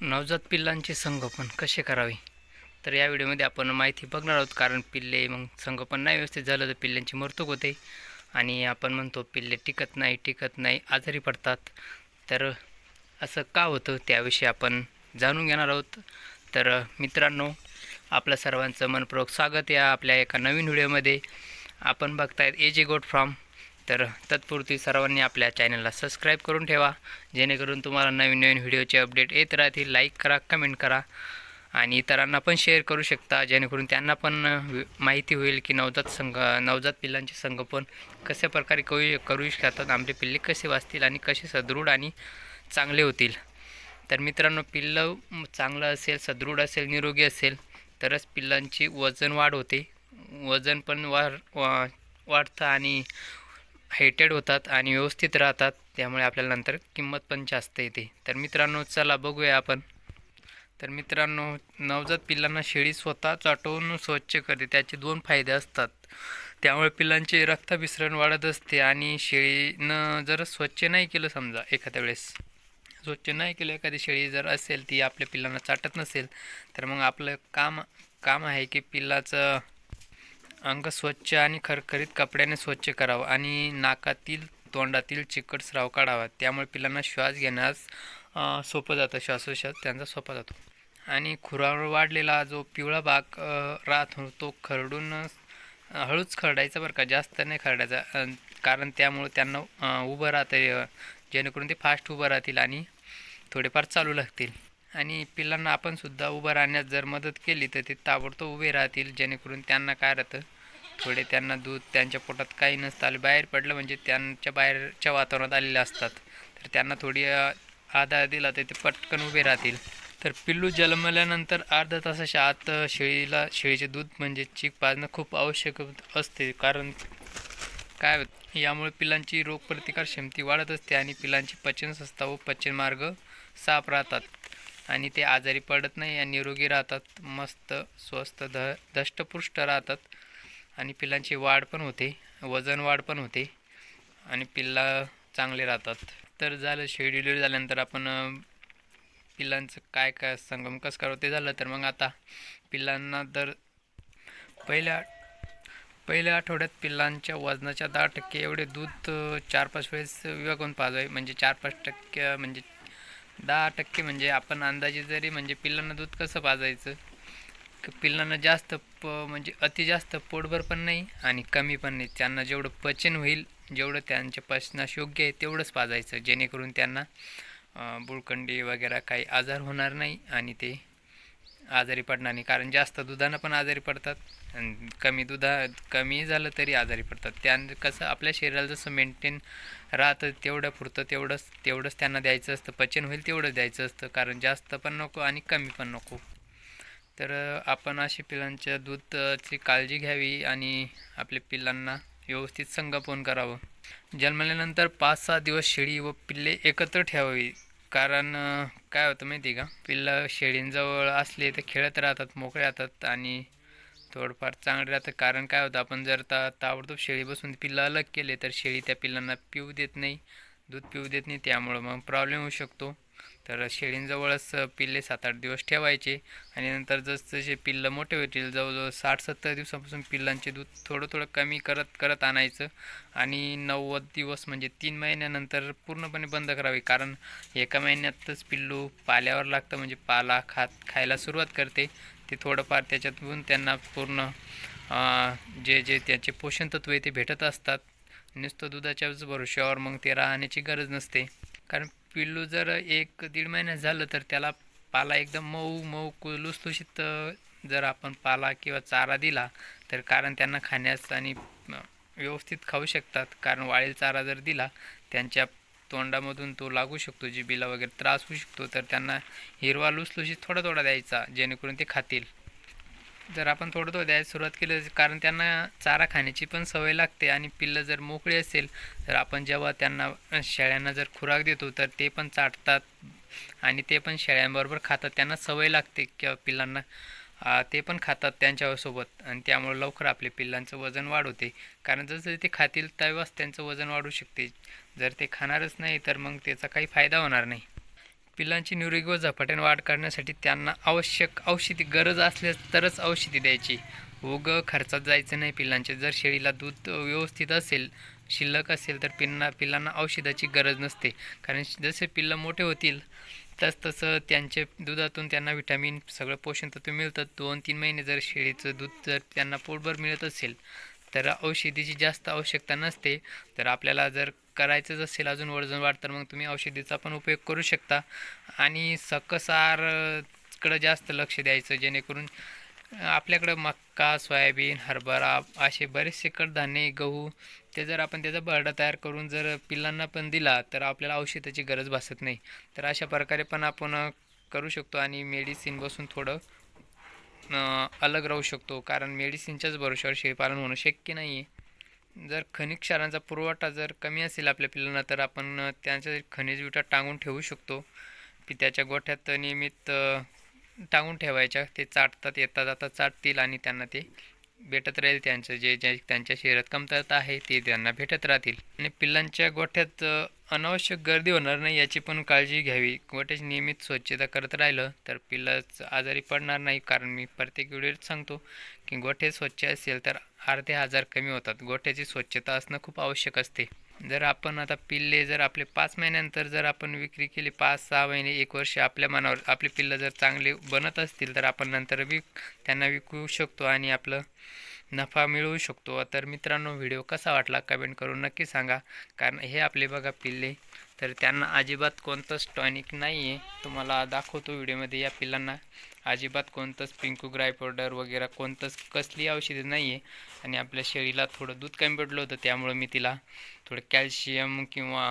नवजात पिल्लांचे संगोपन कसे करावे? तर या व्हिडिओमध्ये आपण माहिती बघणार आहोत कारण पिल्ले मग संगोपन नाही व्यवस्थित झालं तर पिल्ल्यांची मृत्यूक होते. आणि आपण म्हणतो पिल्ले टिकत नाही टिकत नाही आजारी पडतात. तर असं का होतं त्याविषयी आपण जाणून घेणार आहोत. तर मित्रांनो आपल्या सर्वांचं मनपूर्वक स्वागत या आपल्या एका नवीन व्हिडिओमध्ये. आपण बघतायत ए गोट फ्रॉम तर तत्पुरती सर्वांनी आपल्या चॅनलला सबस्क्राईब करून ठेवा. जेणेकरून तुम्हाला नवीन नवीन व्हिडिओचे अपडेट येत राहतील. लाईक करा कमेंट करा. आणि इतरांना पण शेअर करू शकता. जेणेकरून त्यांना पण माहिती होईल की नवजात संग नवजात पिल्लांचे संगोपन कशा प्रकारे करू करू शकतात. आमचे पिल्ले कसे वाचतील आणि कसे सदृढ आणि चांगले होतील. तर मित्रांनो पिल्लं चांगलं असेल सदृढ असेल निरोगी असेल तरच पिल्लांची वजन वाढ होते. वजन पण वाढ वा वाढतं आणि हायटेड होतात आणि व्यवस्थित राहतात त्यामुळे आपल्याला नंतर किंमत पण जास्त येते. तर मित्रांनो चला बघूया आपण. तर मित्रांनो नवजात पिल्लांना शेळी स्वतः चाटवून स्वच्छ करते. त्याचे दोन फायदे असतात. त्यामुळे पिल्लांचे रक्ताभिसरण वाढत असते आणि शेळीनं जर स्वच्छ नाही केलं समजा एखाद्या वेळेस स्वच्छ नाही केलं एखादी शेळी जर असेल ती आपल्या पिल्लांना चाटत नसेल तर मग आपलं काम काम आहे की पिल्लाचं अंग स्वच्छ आणि खरखरीत कपड्याने स्वच्छ करावं आणि नाकातील तोंडातील चिकट स्राव काढावा. त्यामुळे पिलांना श्वास घेण्यास सोपं जातं. श्वासोश्वास त्यांचा सोपा जातो. आणि खुरावर वाढलेला जो पिवळा भाग राहत राहतो तो खरडून हळूच खरडायचा बरं का. जास्त नाही खरडायचा. कारण त्यामुळे त्यांना उभं राहतं जेणेकरून ते फास्ट उभं राहतील आणि थोडेफार चालू लागतील. आणि पिल्लांना आपण सुद्धा उभं राहण्यास जर मदत केली तर ते ताबडतोब उभे राहतील जेणेकरून त्यांना काय राहतं? थोडे त्यांना दूध त्यांच्या पोटात काही नसतं आले. बाहेर पडलं म्हणजे त्यांच्या बाहेरच्या वातावरणात आलेले असतात. तर त्यांना थोडी आधार दिला तर ते पटकन उभे राहतील. तर पिल्लू जन्मल्यानंतर अर्धा तासाच्या आत शेळीला शेळीचे दूध म्हणजे चीक पाजणं खूप आवश्यक असते. कारण काय यामुळे पिलांची रोगप्रतिकार क्षमती वाढत असते आणि पिलांची पचनसंस्था व पचनमार्ग साफ राहतात. आणि ते आजारी पडत नाही आणि निरोगी राहतात मस्त स्वस्त ध दष्टपुष्ट राहतात. आणि पिलांची वाढ पण होते वजन वाढ पण होते आणि पिल्ला चांगले राहतात. तर झालं शेड्युलर झाल्यानंतर आपण पिल्लांचं काय काय संगम कसं करावं ते झालं. तर मग आता पिल्लांना दर पहिल्या पहिल्या आठवड्यात पिल्लांच्या वजनाच्या दहा टक्के एवढे दूध चार पाच वेळेस विभागून पाजावे म्हणजे चार पाच टक्के म्हणजे दहा टक्के म्हणजे आपण अंदाजे जरी म्हणजे पिल्लांना दूध कसं पाजायचं? पिल्लांना जास्त प म्हणजे अति जास्त पोटभर पण नाही आणि कमी पण नाही. त्यांना जेवढं पचन होईल जेवढं त्यांच्या पचनास योग्य आहे तेवढंच पाजायचं. जेणेकरून त्यांना बुळकंडी वगैरे काही आजार होणार नाही आणि ते आजारी पडणार नाही. कारण जास्त दुधानं पण आजारी पडतात. कमी दुधा कमी झालं तरी आजारी पडतात. त्या कसं आपल्या शरीराला जसं मेंटेन राहतं तेवढं पुरतं तेवढंच तेवढंच त्यांना द्यायचं असतं. पचन होईल तेवढंच द्यायचं असतं. कारण जास्त पण नको आणि कमी पण नको. तर आपण अशी पिलांच्या दूधची काळजी घ्यावी आणि आपल्या पिलांना व्यवस्थित संगोपन करावं. जन्मल्यानंतर पाच सहा दिवस शेळी व पिल्ले एकत्र ठेवावी. कारण काय होतं माहिती आहे का? पिल्लं शेळींजवळ असले तर खेळत राहतात मोकळे राहतात आणि थोडंफार चांगले राहतं कारण काय होतं आपण जर ता ताबडतोब शेळी बसून पिल्लं अलग केले तर शेळी त्या पिल्लांना पिऊ देत नाही दूध पिऊ देत नाही त्यामुळं मग प्रॉब्लेम होऊ शकतो. तर शेळींजवळच पिल्ले सात आठ दिवस ठेवायचे आणि नंतर जसजसे पिल्लं मोठे होतील जवळजवळ साठ सत्तर दिवसापासून पिल्लांचे दूध थोडं थोडं कमी करत करत आणायचं आणि नव्वद दिवस म्हणजे तीन महिन्यानंतर पूर्णपणे बंद करावे. कारण एका महिन्यातच पिल्लू पाल्यावर लागतं म्हणजे पाला खात खायला सुरुवात करते. ते थोडंफार त्याच्यातून त्यांना पूर्ण जे जे त्याचे पोषण आहे ते भेटत असतात. नुसतं दुधाच्याच भरोश्यावर मग ते राहण्याची गरज नसते. कारण पिल्लू जर एक दीड महिन्यात झालं तर त्याला पाला एकदम मऊ मऊ कु- लुसलुशीत जर आपण पाला किंवा चारा दिला तर कारण त्यांना खाण्यास आणि व्यवस्थित खाऊ शकतात. कारण वाळील चारा जर दिला त्यांच्या तोंडामधून तो लागू शकतो. जिबीला वगैरे त्रास होऊ शकतो. तर त्यांना हिरवा लुसलुशीत थोडा थोडा द्यायचा जेणेकरून ते खातील. जर आपण थोडं थोडं द्यायला सुरुवात केली कारण त्यांना चारा खाण्याची पण सवय लागते आणि पिल्लं जर मोकळी असेल तर आपण जेव्हा त्यांना शेळ्यांना जर खुराक देतो तर ते पण चाटतात आणि ते पण शेळ्यांबरोबर खातात. त्यांना सवय लागते किंवा पिल्लांना ते पण खातात त्यांच्यासोबत आणि त्यामुळे लवकर आपले पिल्लांचं वजन वाढवते कारण जसं ते खातील तेव्हाच त्यांचं वजन वाढू शकते. जर ते खाणारच नाही तर मग त्याचा काही फायदा होणार नाही. पिल्लांची निरोगी व झपाट्याने वाढ करण्यासाठी त्यांना आवश्यक औषधी गरज असल्यास तरच औषधी द्यायची. उग खर्चात जायचं नाही पिल्लांचे जर शेळीला दूध व्यवस्थित असेल शिल्लक असेल तर पिल्ला पिल्लांना औषधाची गरज नसते. कारण जसे पिल्लं मोठे होतील तस तसं त्यांचे दुधातून त्यांना विटॅमिन सगळं पोषण तत्व मिळतात दोन तीन महिने जर शेळीचं दूध जर त्यांना पोटभर मिळत असेल तर औषधीची जास्त आवश्यकता नसते. तर आपल्याला जर करायचंच असेल अजून वजन वाढ तर मग तुम्ही औषधीचा पण उपयोग करू शकता. आणि सकसार कडं जास्त लक्ष द्यायचं जेणेकरून आपल्याकडं मक्का सोयाबीन हरभरा असे बरेचसे कडधान्य गहू ते जर आपण त्याचा बरडा तयार करून जर पिल्लांना पण दिला तर आपल्याला औषधाची गरज भासत नाही. तर अशा प्रकारे पण आपण करू शकतो. आणि मेडिसिन बसून थोडं अलग राहू शकतो. कारण मेडिसिनच्याच भरोश्यावर शेळीपालन होणं शक्य नाही आहे जर खनिज क्षारांचा पुरवठा जर कमी असेल आपल्या पिल्लांना तर आपण त्यांच्या खनिज विटा टांगून ठेवू शकतो. की त्याच्या गोठ्यात नियमित टांगून ठेवायच्या. ते चाटतात येतात आता चाटतील आणि त्यांना ते भेटत राहील. त्यांचं जे जे त्यांच्या शरीरात कमतरता आहे ते त्यांना भेटत राहतील. आणि पिल्लांच्या गोठ्यात अनावश्यक गर्दी होणार नाही याची पण काळजी घ्यावी. गोट्याची नियमित स्वच्छता करत राहिलं तर पिल्लंच आजारी पडणार नाही कारण मी प्रत्येक व्हिडिओत सांगतो की गोठे स्वच्छ असेल तर अर्धे आजार कमी होतात. गोठ्याची स्वच्छता असणं खूप आवश्यक असते. जर आपण आता पिल्ले जर आपले पाच महिन्यानंतर जर आपण विक्री केली पाच सहा महिने एक वर्ष आपल्या मनावर आपले पिल्लं जर चांगले बनत असतील तर आपण नंतर विक त्यांना विकू शकतो आणि आपलं नफा मिळवू शकतो. तर मित्रांनो व्हिडिओ कसा वाटला कमेंट करून नक्की सांगा. कारण हे आपले बघा पिल्ले. तर त्यांना अजिबात कोणतंच टॉनिक नाही आहे तुम्हाला दाखवतो व्हिडिओमध्ये या पिल्लांना. अजिबात कोणतंच पिंकू ग्राय पावडर वगैरे कोणतंच कसली औषधे नाही आहे आणि आपल्या शेळीला थोडं दूध कमी पडलं होतं त्यामुळं मी तिला थोडं कॅल्शियम किंवा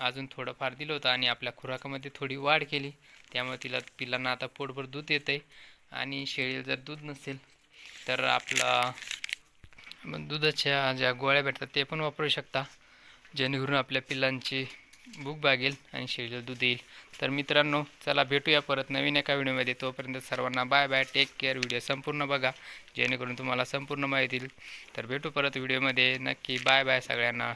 अजून थोडंफार दिलं होतं आणि आपल्या खुराकामध्ये थोडी वाढ केली. त्यामुळे तिला पिल्लांना आता पोटभर दूध येतं आहे आणि शेळीला जर दूध नसेल तर आपला दुधाच्या ज्या गोळ्या भेटतात ते पण वापरू शकता. जेणेकरून आपल्या पिल्लांची भूक भागेल आणि शरीर दूध येईल तर मित्रांनो चला भेटूया परत नवीन एका व्हिडिओमध्ये. तोपर्यंत सर्वांना bye bye take care video संपूर्ण बघा. जेणेकरून तुम्हाला संपूर्ण माहिती येईल. तर भेटू परत व्हिडिओमध्ये. नक्की बाय बाय सगळ्यांना.